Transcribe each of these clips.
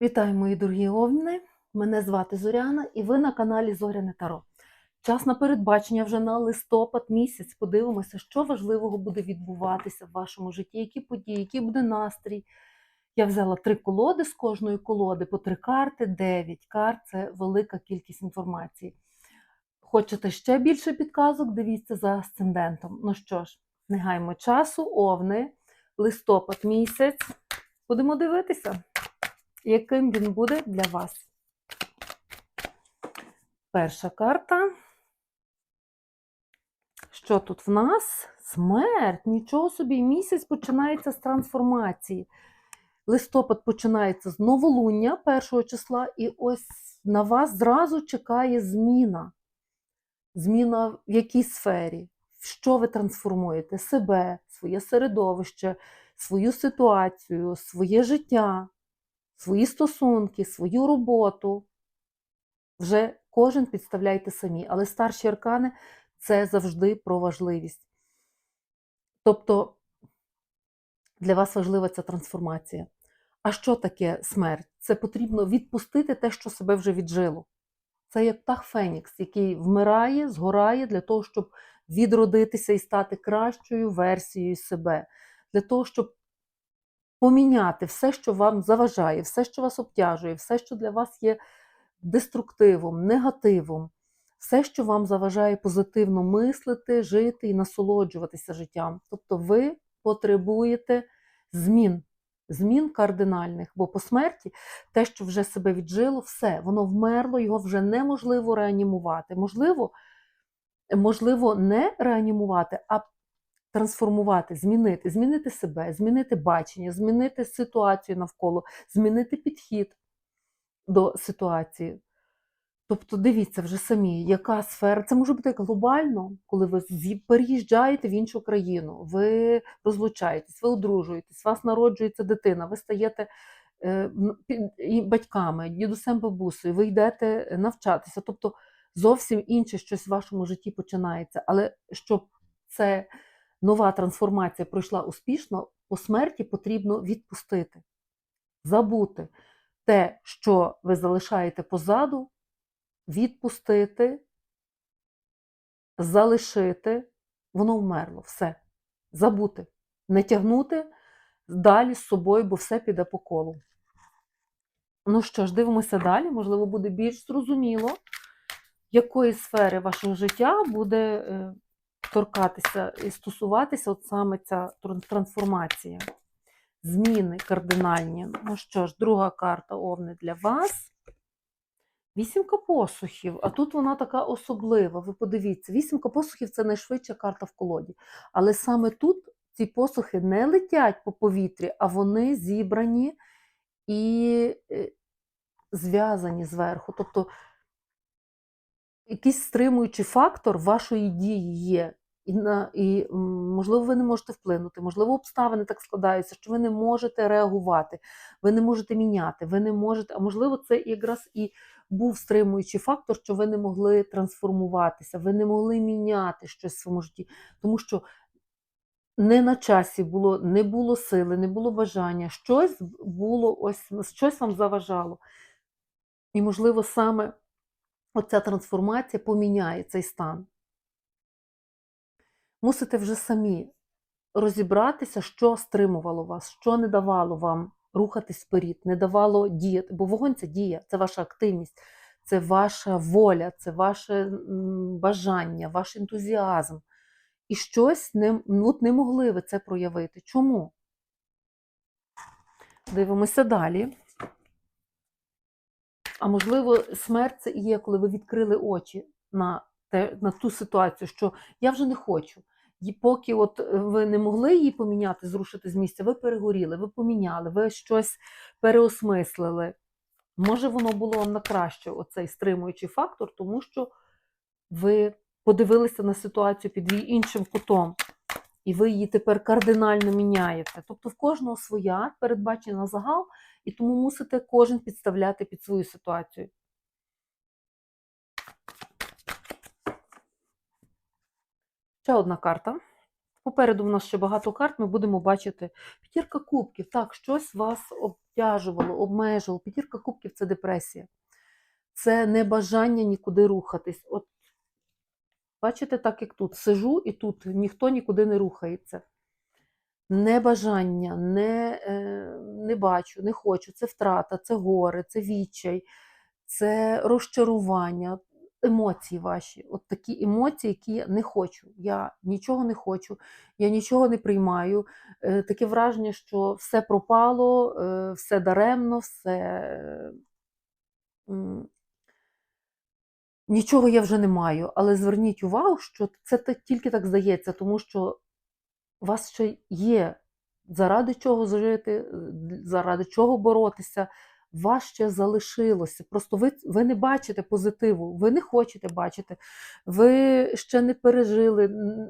Вітаю, мої дорогі овни! Мене звати Зоряна, і ви на каналі Зоряне Таро. Час на передбачення вже на листопад місяць. Подивимося, що важливого буде відбуватися в вашому житті, які події, який буде настрій. Я взяла три колоди з кожної колоди, по три карти, дев'ять карт це велика кількість інформації. Хочете ще більше підказок? Дивіться за асцендентом. Ну що ж, не гаймо часу, овни, листопад місяць. Будемо дивитися яким він буде для вас. Перша карта. Що тут в нас? Смерть. Нічого собі. Місяць починається з трансформації. Листопад починається з новолуння першого числа, і ось на вас зразу чекає зміна. Зміна в якій сфері? В що ви трансформуєте? Себе, своє середовище, свою ситуацію, своє життя свої стосунки, свою роботу. Вже кожен підставляйте самі, але старші аркани це завжди про важливість. Тобто для вас важлива ця трансформація. А що таке смерть? Це потрібно відпустити те, що себе вже віджило. Це як птах Фенікс, який вмирає, згорає для того, щоб відродитися і стати кращою версією себе, для того, щоб поміняти все, що вам заважає, все, що вас обтяжує, все, що для вас є деструктивом, негативом, все, що вам заважає позитивно мислити, жити і насолоджуватися життям. Тобто ви потребуєте змін, змін кардинальних, бо по смерті те, що вже себе віджило, все, воно вмерло, його вже неможливо реанімувати. Можливо, можливо, не реанімувати, а трансформувати, змінити, змінити себе, змінити бачення, змінити ситуацію навколо, змінити підхід до ситуації. Тобто, дивіться вже самі, яка сфера. Це може бути глобально, коли ви переїжджаєте в іншу країну, ви розлучаєтесь, ви одружуєтесь, вас народжується дитина, ви стаєте е, батьками, дідусем бабусею, ви йдете навчатися. Тобто зовсім інше щось в вашому житті починається. Але щоб це нова трансформація пройшла успішно, по смерті потрібно відпустити, забути те, що ви залишаєте позаду, відпустити, залишити, воно вмерло, все. Забути, не тягнути далі з собою, бо все піде по колу. Ну що ж, дивимося далі, можливо, буде більш зрозуміло, якої сфери вашого життя буде е, торкатися і стосуватися от саме ця трансформація. Зміни кардинальні. Ну що ж, друга карта Овни для вас. Вісімка посухів, а тут вона така особлива. Ви подивіться, вісімка посухів це найшвидша карта в колоді. Але саме тут ці посухи не летять по повітрі, а вони зібрані і е, зв'язані зверху. Тобто якийсь стримуючий фактор вашої дії є. І, на, і, можливо, ви не можете вплинути, можливо, обставини так складаються, що ви не можете реагувати, ви не можете міняти, ви не можете, а можливо, це якраз і був стримуючий фактор, що ви не могли трансформуватися, ви не могли міняти щось в своєму житті, тому що не на часі було, не було сили, не було бажання, щось було ось, щось вам заважало. І, можливо, саме оця трансформація поміняє цей стан. Мусите вже самі розібратися, що стримувало вас, що не давало вам рухатись вперед, не давало діяти. Бо вогонь це дія, це ваша активність, це ваша воля, це ваше бажання, ваш ентузіазм. І щось не, ну, не могли ви це проявити. Чому? Дивимося далі. А можливо, смерть це і є, коли ви відкрили очі на те, на ту ситуацію, що я вже не хочу. І поки от е, ви не могли її поміняти, зрушити з місця, ви перегоріли, ви поміняли, ви щось переосмислили. Може, воно було на краще, оцей стримуючий фактор, тому що ви подивилися на ситуацію під іншим кутом, і ви її тепер кардинально міняєте. Тобто в кожного своя передбачена загал, і тому мусите кожен підставляти під свою ситуацію. Ще одна карта Попереду в нас ще багато карт, ми будемо бачити. П'ятірка кубків, так, щось вас обтяжувало, обмежувало. П'ятірка кубків це депресія. Це небажання нікуди рухатись. От бачите, так як тут сижу, і тут ніхто нікуди не рухається. Небажання, не, е, не бачу, не хочу. Це втрата, це горе, це відчай, це розчарування, емоції ваші. От такі емоції, які я не хочу. Я нічого не хочу, я нічого не приймаю. Е, Таке враження, що все пропало, е, все даремно, все. Нічого я вже не маю, але зверніть увагу, що це тільки так здається, тому що у вас ще є заради чого жити, заради чого боротися. Вас ще залишилося. Просто ви, ви не бачите позитиву, ви не хочете бачити, ви ще не пережили,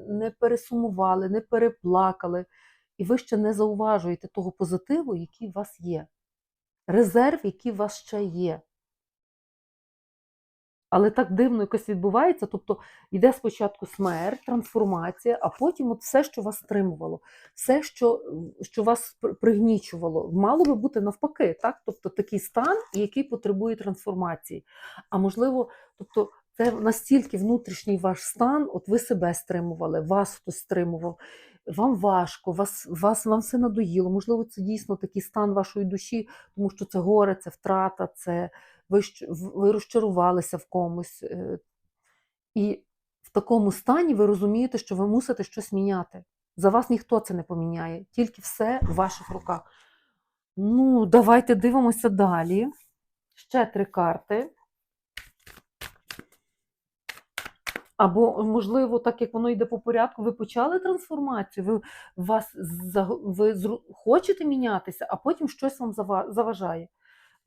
не пересумували, не переплакали, і ви ще не зауважуєте того позитиву, який у вас є. Резерв, який у вас ще є. Але так дивно якось відбувається. Тобто йде спочатку смерть, трансформація, а потім от все, що вас стримувало, все, що, що вас пригнічувало, мало би бути навпаки, так? Тобто такий стан, який потребує трансформації. А можливо, тобто це настільки внутрішній ваш стан, от ви себе стримували, вас хтось стримував. Вам важко, вас, вас, вам все надоїло. Можливо, це дійсно такий стан вашої душі, тому що це горе, це втрата, це ви, ви розчарувалися в комусь. е, І в такому стані ви розумієте, що ви мусите щось міняти. За вас ніхто це не поміняє, тільки все в ваших руках. Ну, давайте дивимося далі. Ще три карти. Або, можливо, так як воно йде по порядку, ви почали трансформацію, ви, вас, ви хочете мінятися, а потім щось вам заважає.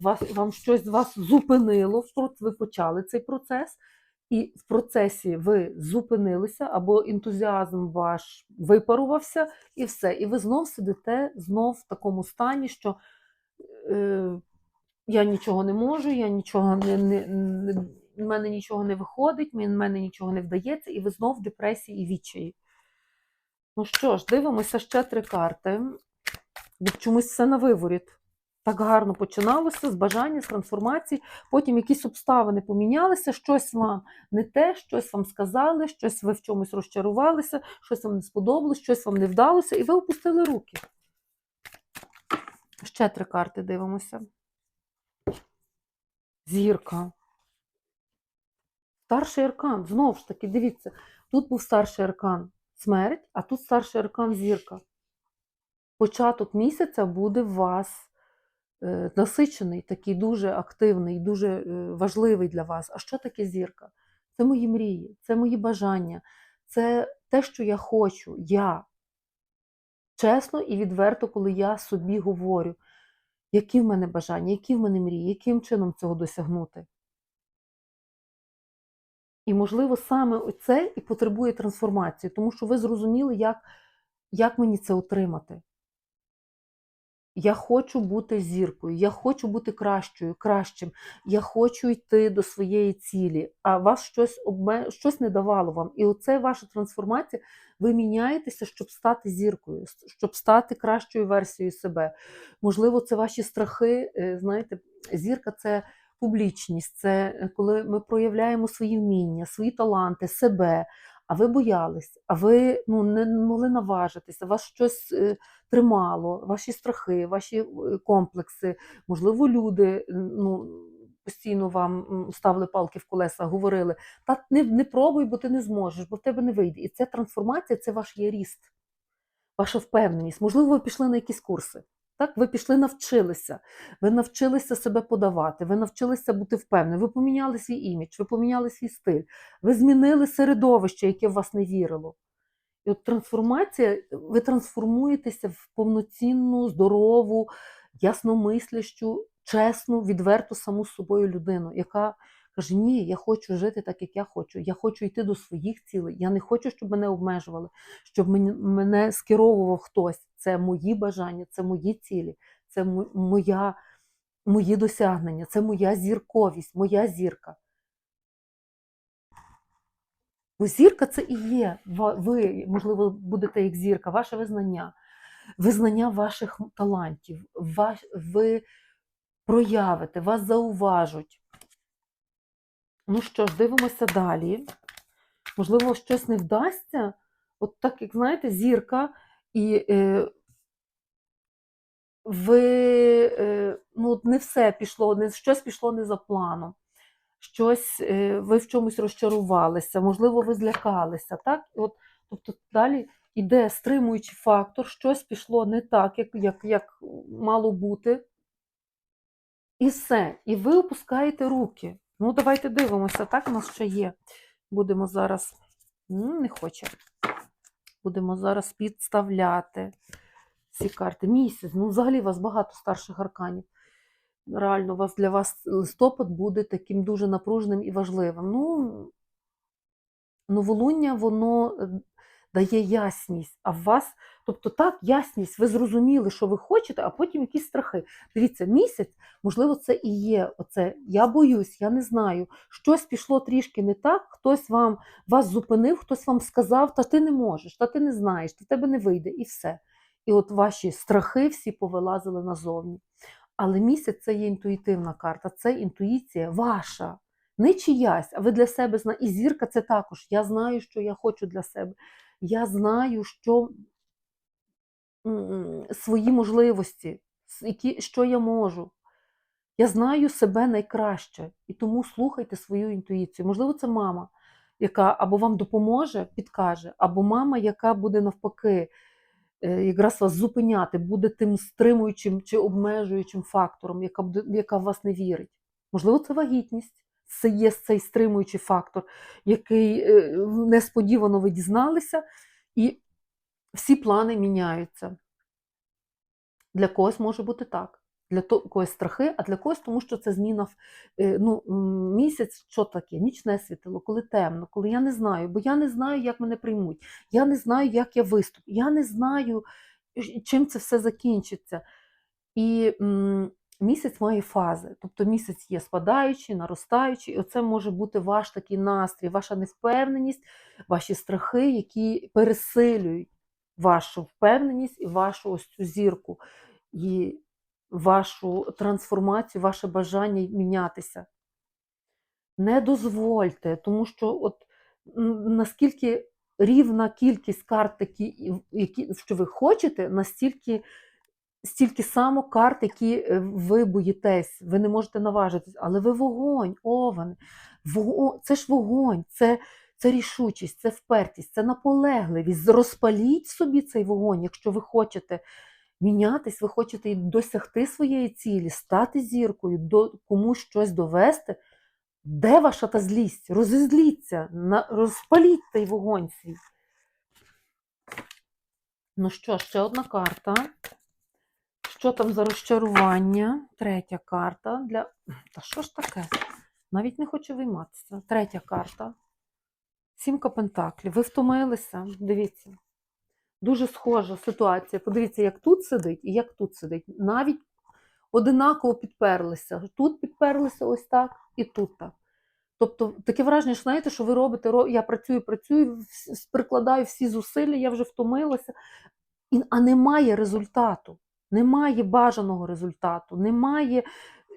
Вас, вам щось вас зупинило, ви почали цей процес, і в процесі ви зупинилися, або ентузіазм ваш випарувався, і все. І ви знов сидите знов в такому стані, що е, я нічого не можу, я нічого не, не, не, в мене нічого не виходить, в мене нічого не вдається, і ви знов в депресії і відчаї. Ну що ж, дивимося ще три карти. Чомусь все на виворіт. Так гарно починалося з бажання, з трансформації. Потім якісь обставини помінялися, щось вам не те, щось вам сказали, щось ви в чомусь розчарувалися, щось вам не сподобалось, щось вам не вдалося, і ви опустили руки. Ще три карти дивимося. Зірка. Старший аркан. Знову ж таки, дивіться, тут був старший аркан смерть, а тут старший аркан зірка. Початок місяця буде у вас насичений, такий дуже активний, дуже е, важливий для вас. А що таке зірка? Це мої мрії, це мої бажання, це те, що я хочу, я. Чесно і відверто, коли я собі говорю, які в мене бажання, які в мене мрії, яким чином цього досягнути. І, можливо, саме це і потребує трансформації, тому що ви зрозуміли, як, як мені це отримати. Я хочу бути зіркою, я хочу бути кращою, кращим, я хочу йти до своєї цілі, а вас щось обме... щось не давало вам. І оце ваша трансформація, ви міняєтеся, щоб стати зіркою, щоб стати кращою версією себе. Можливо, це ваші страхи. е, Знаєте, зірка це публічність, це е, коли ми проявляємо свої вміння, свої таланти, себе. А ви боялись, а ви ну, не могли наважитися, вас щось е, тримало, ваші страхи, ваші е, комплекси, можливо, люди ну, постійно вам ставили палки в колеса, говорили, та не, не пробуй, бо ти не зможеш, бо в тебе не вийде. І ця трансформація це ваш є ріст, ваша впевненість. Можливо, ви пішли на якісь курси. Так, ви пішли, навчилися, ви навчилися себе подавати, ви навчилися бути впевненими, ви поміняли свій імідж, ви поміняли свій стиль, ви змінили середовище, яке в вас не вірило. І от трансформація, ви трансформуєтеся в повноцінну, здорову, ясномислящу, чесну, відверту саму з собою людину, яка каже: Ні, я хочу жити так, як я хочу. Я хочу йти до своїх цілей. Я не хочу, щоб мене обмежували, щоб мене, скеровував хтось. Це мої бажання, це мої цілі, це моя, мої досягнення, це моя зірковість, моя зірка. Бо зірка це і є. Ви, можливо, будете як зірка, ваше визнання, визнання ваших талантів. Ви проявите, вас зауважуть. Ну що ж, дивимося далі. Можливо, щось не вдасться. От так, як знаєте, зірка, і е, ви е, ну, не все пішло, не, щось пішло не за планом. Щось е, ви в чомусь розчарувалися, можливо, ви злякалися. Так? От, тобто далі йде стримуючий фактор, щось пішло не так, як, як, як мало бути. І все. І ви опускаєте руки. Ну, давайте дивимося, так у нас ще є. Будемо зараз. Не хоче. Будемо зараз підставляти ці карти. Місяць. Ну, взагалі у вас багато старших арканів. Реально, у вас для вас листопад буде таким дуже напруженим і важливим. Ну, новолуння, воно е, дає ясність, а в вас, тобто так, ясність, ви зрозуміли, що ви хочете, а потім якісь страхи. Дивіться, місяць, можливо, це і є оце. Я боюсь, я не знаю. Щось пішло трішки не так, хтось вам вас зупинив, хтось вам сказав, та ти не можеш, та ти не знаєш, та тебе не вийде, і все. І от ваші страхи всі повилазили назовні. Але місяць це є інтуїтивна карта, це інтуїція ваша, не чиясь, а ви для себе знаєте. І зірка це також. Я знаю, що я хочу для себе. Я знаю, що свої можливості, які, що я можу. Я знаю себе найкраще, і тому слухайте свою інтуїцію. Можливо, це мама, яка або вам допоможе, підкаже, або мама, яка буде навпаки е, якраз вас зупиняти, буде тим стримуючим чи обмежуючим фактором, яка, яка в вас не вірить. Можливо, це вагітність. Це є цей стримуючий фактор, який е, несподівано ви дізналися, і всі плани міняються. Для когось може бути так. Для когось страхи, а для когось, тому що це зміна е, ну, місяць, що таке? Нічне світило, коли темно, коли я не знаю, бо я не знаю, як мене приймуть, я не знаю, як я виступлю, я не знаю, чим це все закінчиться. І місяць має фази. Тобто місяць є спадаючий, наростаючий, і оце може бути ваш такий настрій, ваша невпевненість, ваші страхи, які пересилюють вашу впевненість і вашу ось цю зірку, і вашу трансформацію, ваше бажання мінятися. Не дозвольте, тому що от наскільки рівна кількість карт, які, що ви хочете, настільки стільки само карт, які е, ви боїтесь, ви не можете наважитись, але ви вогонь, овен. Вого- Це ж вогонь, це, це рішучість, це впертість, це наполегливість. Розпаліть собі цей вогонь, якщо ви хочете мінятись, ви хочете досягти своєї цілі, стати зіркою, до, комусь щось довести. Де ваша та злість? Розізліться, розпаліть цей вогонь свій. Ну що, ще одна карта. Що там за розчарування? Третя карта. Для... Та що ж таке? Навіть не хочу вийматися. Третя карта. Сімка пентаклів. Ви втомилися? Дивіться. Дуже схожа ситуація. Подивіться, як тут сидить і як тут сидить. Навіть одинаково підперлися. Тут підперлися ось так і тут так. Тобто таке враження, що знаєте, що ви робите, я працюю, працюю, прикладаю всі зусилля, я вже втомилася, а немає результату, немає бажаного результату, немає.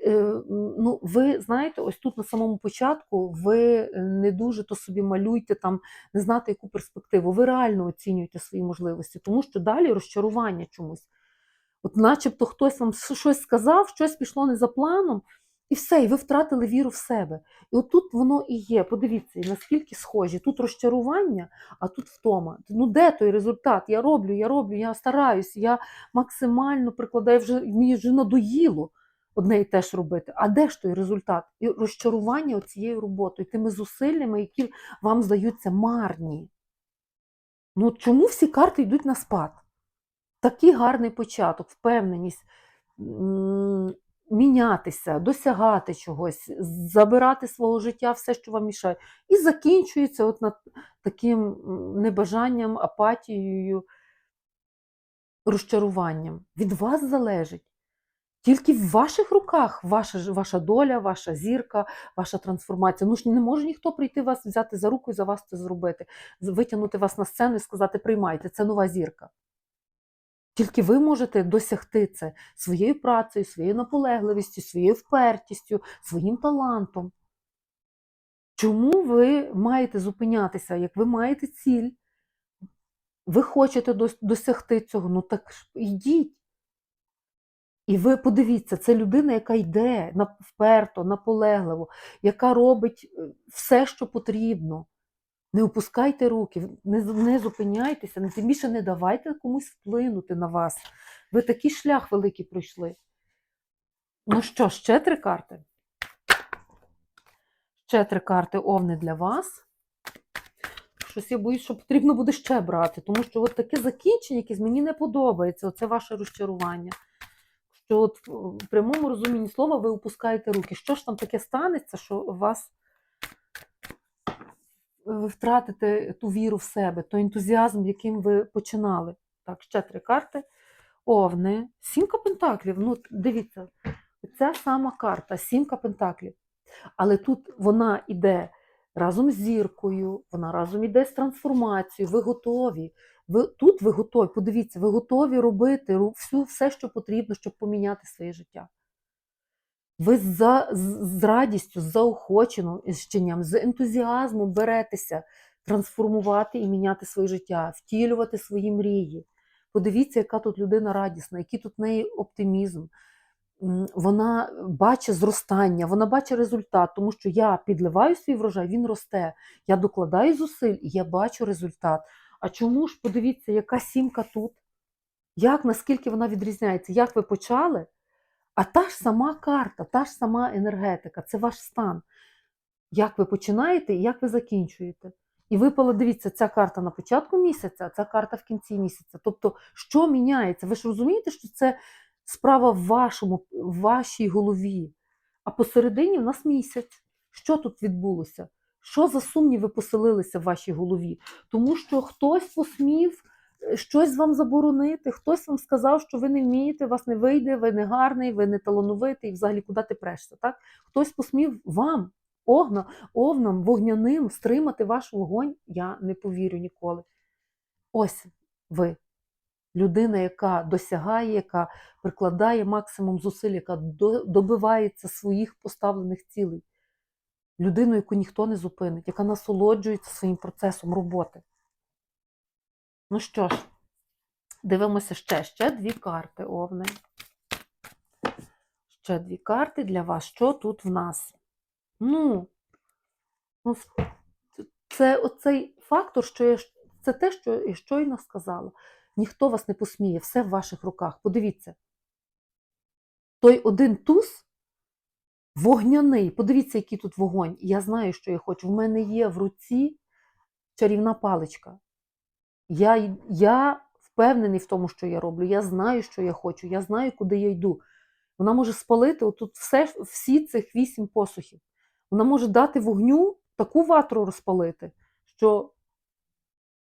е, Ну, ви знаєте, ось тут на самому початку ви е, не дуже то собі малюйте там, не знати, яку перспективу. Ви реально оцінюєте свої можливості, тому що далі розчарування чомусь. От начебто хтось вам щось сказав, щось пішло не за планом, і все, і ви втратили віру в себе. І отут воно і є. Подивіться, наскільки схожі. Тут розчарування, а тут втома. Ну де той результат? Я роблю, я роблю, я стараюсь, я максимально прикладаю вже мені вже надоїло одне і те ж робити. А де ж той результат? І розчарування цією роботою, тими зусиллями, які вам здаються марні. Ну чому всі карти йдуть на спад? Такий гарний початок, впевненість, мінятися, досягати чогось, забирати свого життя все, що вам мішає. І закінчується от над таким небажанням, апатією, розчаруванням. Від вас залежить, Тільки в ваших руках ваша, ваша доля, ваша зірка, ваша трансформація. Ну ж не може ніхто прийти вас взяти за руку і за вас це зробити, витягнути вас на сцену і сказати приймайте, це нова зірка. Тільки ви можете досягти це своєю працею, своєю наполегливістю, своєю впертістю, своїм талантом. Чому ви маєте зупинятися, як ви маєте ціль? Ви хочете досягти цього, ну так йдіть. І ви подивіться, це людина, яка йде вперто, наполегливо, яка робить е, все, що потрібно. Не опускайте руки, не, не зупиняйтеся, тим більше не давайте комусь вплинути на вас. Ви такий шлях великий пройшли. Ну що, ще три карти? Ще три карти овни для вас. Щось я боюсь, що потрібно буде ще брати, тому що от таке закінчення, якесь мені не подобається. Оце ваше розчарування. Що от в прямому розумінні слова ви опускаєте руки. Що ж там таке станеться, що вас ви втратите ту віру в себе, той ентузіазм, яким ви починали. Так, ще три карти. Овни. Сімка пентаклів. Ну, дивіться, ця сама карта, сімка пентаклів. Але тут вона йде разом з зіркою, вона разом йде з трансформацією. Ви готові. Ви, тут ви готові, подивіться, ви готові робити всю, все, що потрібно, щоб поміняти своє життя. Ви з, з радістю, з заохоченням, з ентузіазмом беретеся трансформувати і міняти своє життя, втілювати свої мрії. Подивіться, яка тут людина радісна, який тут в неї оптимізм. Вона бачить зростання, вона бачить результат, тому що я підливаю свій врожай, він росте. Я докладаю зусиль і я бачу результат. А чому ж подивіться, яка сімка тут? Як наскільки вона відрізняється? Як ви почали? А та ж сама карта, та ж сама енергетика, це ваш стан. Як ви починаєте і як ви закінчуєте. І випала, дивіться, ця карта на початку місяця, а ця карта в кінці місяця. Тобто, що міняється? Ви ж розумієте, що це справа в вашому, в вашій голові. А посередині в нас місяць. Що тут відбулося? Що за сумніви поселилися в вашій голові? Тому що хтось посмів щось вам заборонити, хтось вам сказав, що ви не вмієте, вас не вийде, ви не гарний, ви не талановитий, взагалі куди ти прешся. Так? Хтось посмів вам, огна, овнам, вогняним стримати ваш вогонь, я не повірю ніколи. Ось ви, людина, яка досягає, яка прикладає максимум зусиль, яка добивається своїх поставлених цілей. Людину, яку ніхто не зупинить, яка насолоджується своїм процесом роботи. Ну що ж, дивимося ще, ще дві карти, Овни. Ще дві карти для вас. Що тут в нас? Ну, ну це оцей фактор, що я, це те, що я щойно сказала. Ніхто вас не посміє, все в ваших руках. Подивіться. Той один туз вогняний. Подивіться, який тут вогонь. Я знаю, що я хочу. В мене є в руці чарівна паличка. Я, я впевнений в тому, що я роблю. Я знаю, що я хочу, я знаю, куди я йду. Вона може спалити отут все, всі цих вісім посухів. Вона може дати вогню таку ватру розпалити, що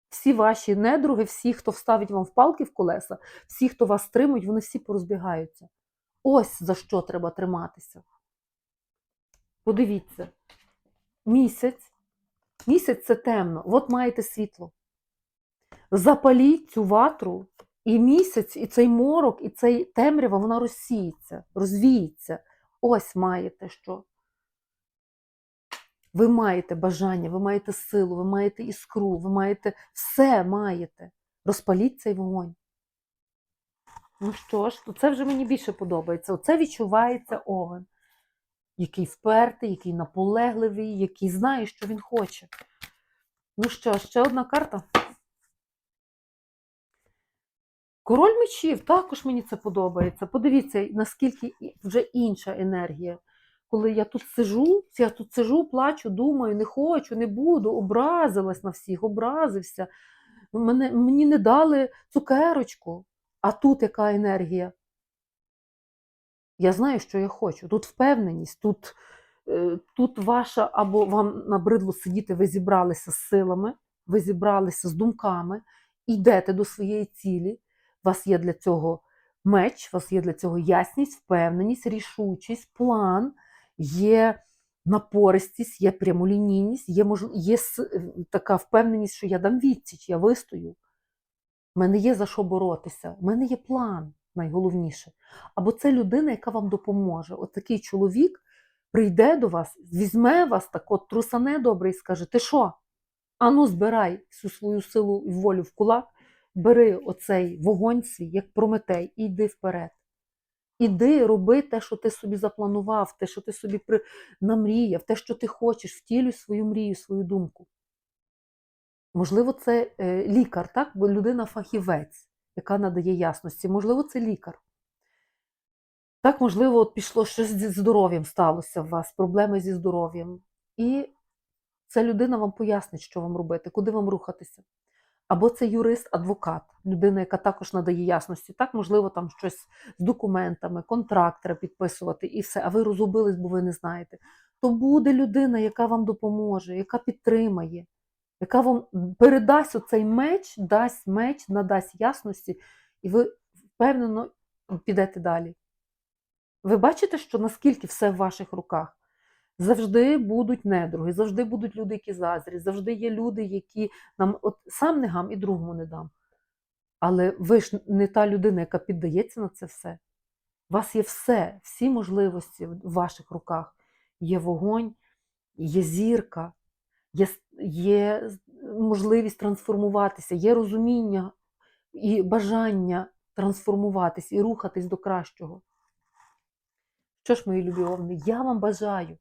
всі ваші недруги, всі, хто вставить вам в палки в колеса, всі, хто вас стримують, вони всі порозбігаються. Ось за що треба триматися. Подивіться, місяць. Місяць це темно, от маєте світло. Запаліть цю ватру, і місяць, і цей морок, і цей темрява, вона розсіється, розвіється. Ось маєте що. Ви маєте бажання, ви маєте силу, ви маєте іскру, ви маєте все маєте. Розпаліть цей вогонь. Ну що ж, це вже мені більше подобається. Оце відчувається овен, який впертий, який наполегливий, який знає, що він хоче. Ну що, ще одна карта. Король мечів, також мені це подобається. Подивіться, наскільки вже інша енергія. Коли я тут сижу, я тут сижу, плачу, думаю, не хочу, не буду, образилась на всіх, образився. Мене, мені не дали цукерочку. А тут яка енергія? Я знаю, що я хочу. Тут впевненість, тут, е, тут ваша, або вам набридло сидіти, ви зібралися з силами, ви зібралися з думками, йдете до своєї цілі. У вас є для цього меч, у вас є для цього ясність, впевненість, рішучість, план, є напористість, є прямолінійність, є, мож... є е, така впевненість, що я дам відсіч, я вистою. У мене є за що боротися, у мене є план, найголовніше. Або це людина, яка вам допоможе. От такий чоловік прийде до вас, візьме вас так, от трусане добре і скаже: Ти що? Ану, збирай всю свою силу і волю в кулак, бери оцей вогонь свій, як прометей, і йди вперед. Іди, роби те, що ти собі запланував, те, що ти собі при... намріяв, те, що ти хочеш, втілюй свою мрію, свою думку. Можливо, це е, лікар, так? бо людина фахівець, яка надає ясності. Можливо, це лікар. Так, можливо, от пішло щось зі здоров'ям сталося у вас, проблеми зі здоров'ям. І ця людина вам пояснить, що вам робити, куди вам рухатися. Або це юрист, адвокат, людина, яка також надає ясності. Так, можливо, там щось з документами, контракт треба підписувати і все, а ви розгубились, бо ви не знаєте. То буде людина, яка вам допоможе, яка підтримає, яка вам передасть оцей меч, дасть меч, надасть ясності, і ви впевнено підете далі. Ви бачите, що наскільки все в ваших руках? Завжди будуть недруги, завжди будуть люди, які заздрять, завжди є люди, які нам от сам не гам і другому не дам. Але ви ж не та людина, яка піддається на це все. У вас є все, всі можливості в ваших руках. Є вогонь, є зірка, є, є можливість трансформуватися, є розуміння і бажання трансформуватись і рухатись до кращого. Що ж, мої любі овни, я вам бажаю.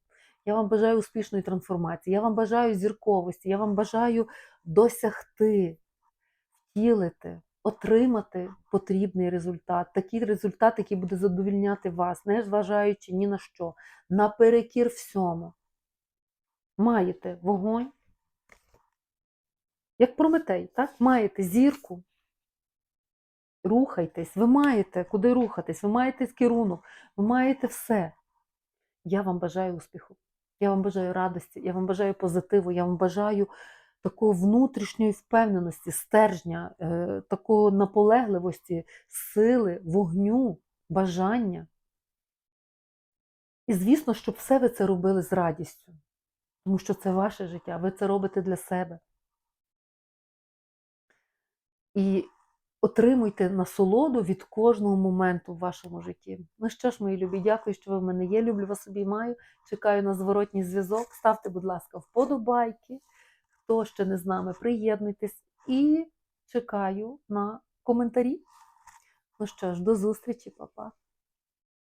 Я вам бажаю успішної трансформації, я вам бажаю зірковості, я вам бажаю досягти, втілити, отримати потрібний результат. Такий результат, який буде задовільняти вас, не зважаючи ні на що, наперекір всьому. Маєте вогонь, як Прометей, так? маєте зірку. Рухайтесь, ви маєте куди рухатись, ви маєте керунок, ви маєте все. Я вам бажаю успіху, я вам бажаю радості, я вам бажаю позитиву, я вам бажаю такої внутрішньої впевненості, стержня, е, такої наполегливості, сили, вогню, бажання. І звісно, щоб все ви це робили з радістю, тому що це ваше життя, ви це робите для себе. І отримуйте насолоду від кожного моменту в вашому житті. Ну що ж, мої любі, дякую, що ви в мене є. Люблю вас обіймаю. Чекаю на зворотній зв'язок. Ставте, будь ласка, вподобайки. Хто ще не з нами, приєднуйтесь і чекаю на коментарі. Ну що ж, до зустрічі, па-па.